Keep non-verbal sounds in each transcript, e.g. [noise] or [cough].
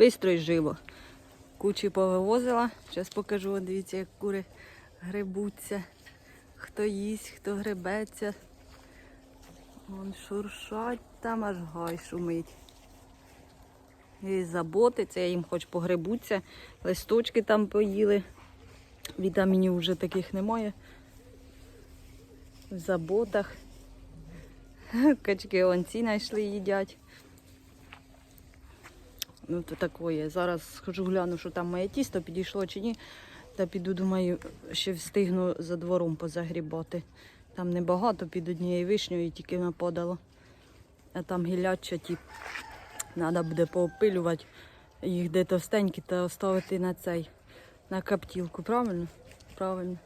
Бистро і живо. Кучі повивозила. Зараз покажу, дивіться, як кури грибуться. Хто їсть, хто гребеться. Вон шуршать, там аж гай шумить. І заботиться, їм хоч погребуться, листочки там поїли. Вітамінів вже таких немає. В заботах. [laughs] Качки он ці знайшли їдять. Ну, то такое. Зараз схожу гляну, що там моє тісто підійшло чи ні. Та піду, думаю, ще встигну за двором позагрібати. Там небагато під однією вишнею тільки нападало. А там гіляча ті. Треба буде поопилювати їх де товстенькі та оставити на цей, на каптілку. Правильно? Правильно.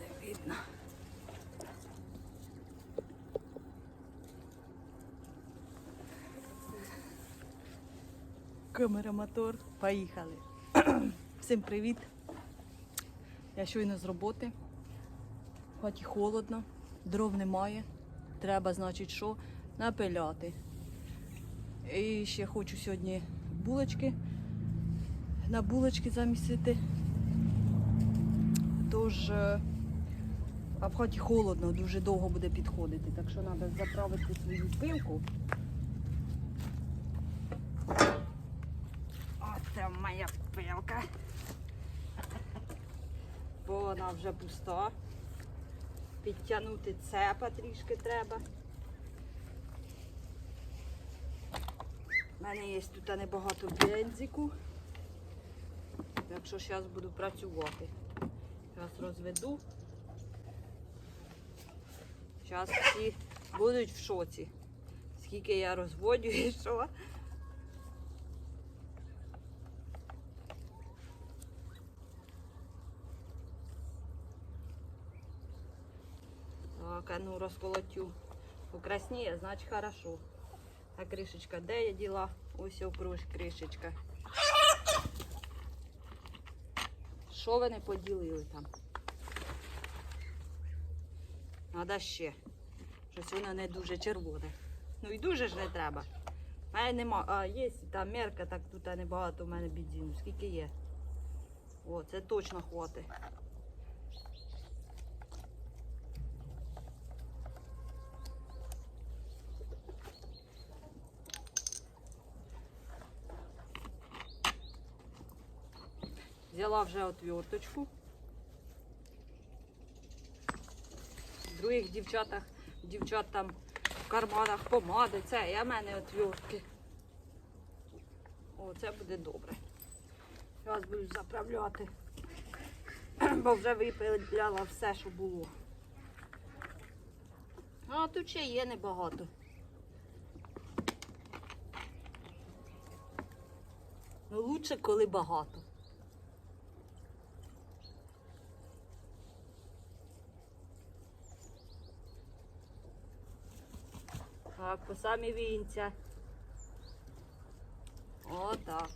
Не видно. Камера мотор. Поїхали. [clears throat] Всім привіт. Я щойно з роботи. В хаті холодно, дров немає. Треба, значить, що? Напиляти. І ще хочу сьогодні булочки. На булочки замісити. Тож, е, а в хаті холодно, дуже довго буде підходити. Так що треба заправити свою пилку. Оце моя пилка. Бо вона вже пуста. Підтягнути цепа трішки треба. У мене є тут небагато бензику. Так що зараз буду працювати. Зараз розведу. Зараз всі будуть в шоці. Скільки я розводю і що. Так, а ну розколотю. Покрасніє, значить хорошо. А кришечка, де я діла? Ось окруж кришечка. Що ви не поділили там? Надо ще. Щось воно не дуже червоне. Ну і дуже ж не треба. У мене нема. А, є там мерка, так тут небагато у мене бензину. Скільки є? О, це точно хватить. Взяла вже отверточку. В других дівчатах, дівчат там в карманах помади, це, а в мене отвертки. О, це буде добре. Зараз буду заправляти. [clears throat] Бо вже випиляла все, що було. А тут ще є небагато. Ну, лучше, коли багато. Так, по самі вінця. Отак.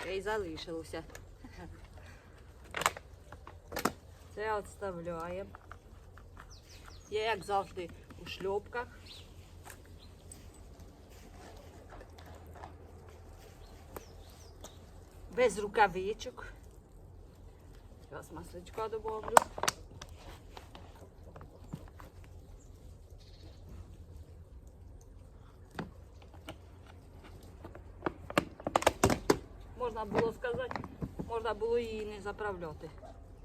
Ще й залишилося. Це відставляємо. Я, як завжди, у шльопках. Без рукавичок. Зараз масличка добавлю. Можна було сказати, можна було її не заправляти.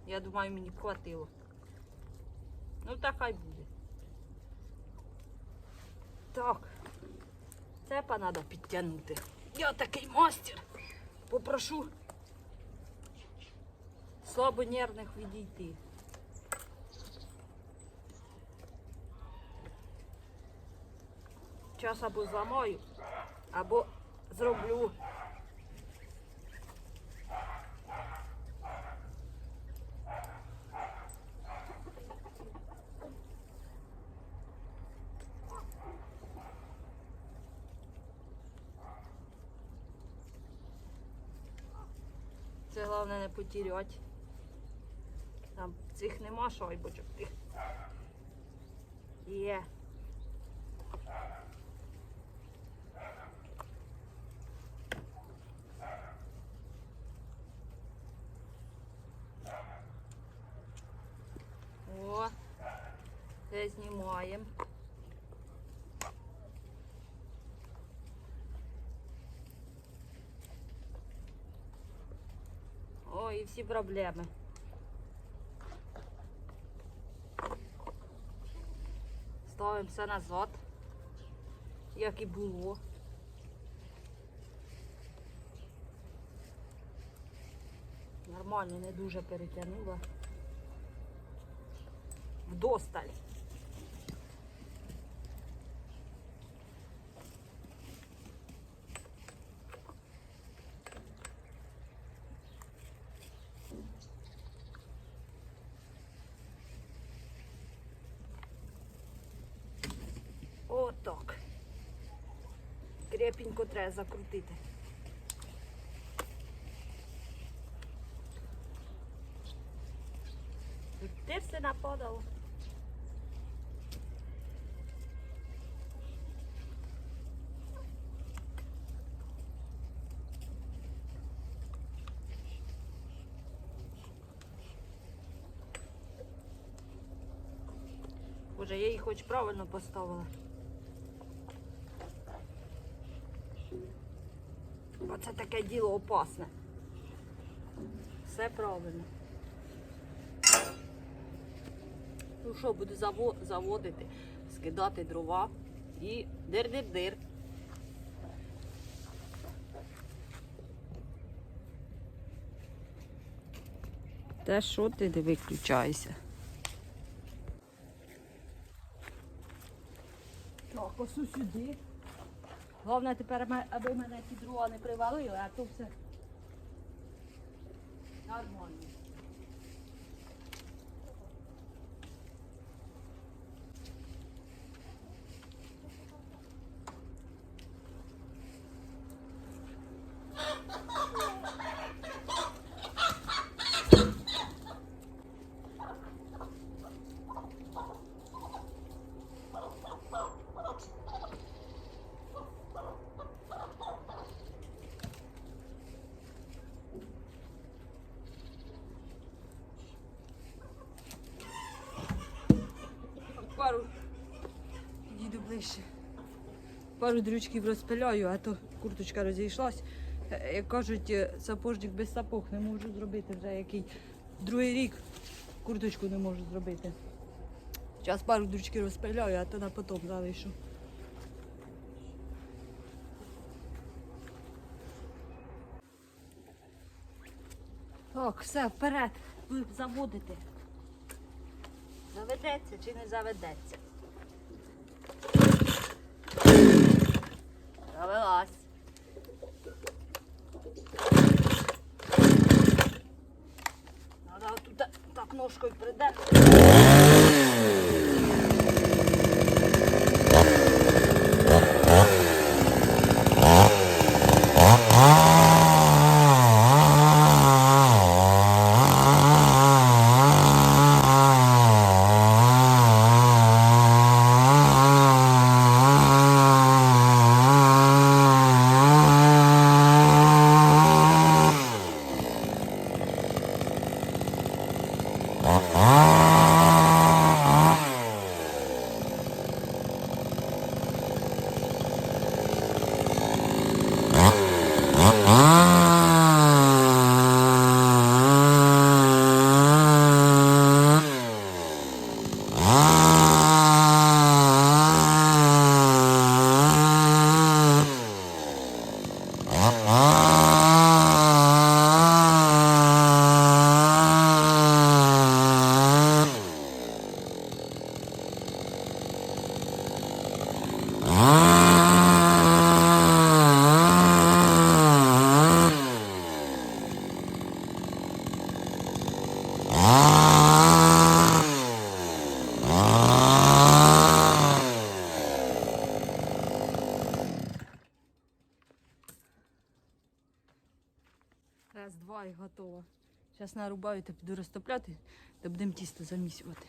Я думаю, мені б хватило. Ну так хай буде. Так. Цепа треба підтягнути. Я такий мастер. Попрошу слабонервних відійти. Час або зламаю, або зроблю Це головне не потірять. Там цих нема шайбочок тих. Є. Це знімаємо. І всі проблеми. Ставимо все назад, як і було. Нормально, не дуже перетягнула. Вдосталь. Отак. Крепенько треба закрутити. Ти все нападало. Боже, я її хоч правильно поставила. Оце таке діло опасне. Все правильно. Ну що, буду заводити, скидати дрова і дир-дир-дир. Та що ти не виключайся? Так, осу сюди. Головне тепер, аби мене ті дрова не привалили, а то все нормально. Пару. Ближче. Пару дрючків розпиляю, а то курточка розійшлась. Як кажуть, е, сапожник без сапог не можу зробити вже який другий рік курточку не можу зробити. Зараз пару дрючків розпиляю, а то на потом залишу. Так, все, вперед. Ви заводите. Заведеться чи не заведеться? Завелась. Надо тут так ножкою прийде. Раз, два і готово. Зараз нарубаю та піду розтопляти, та будемо тісто замісювати.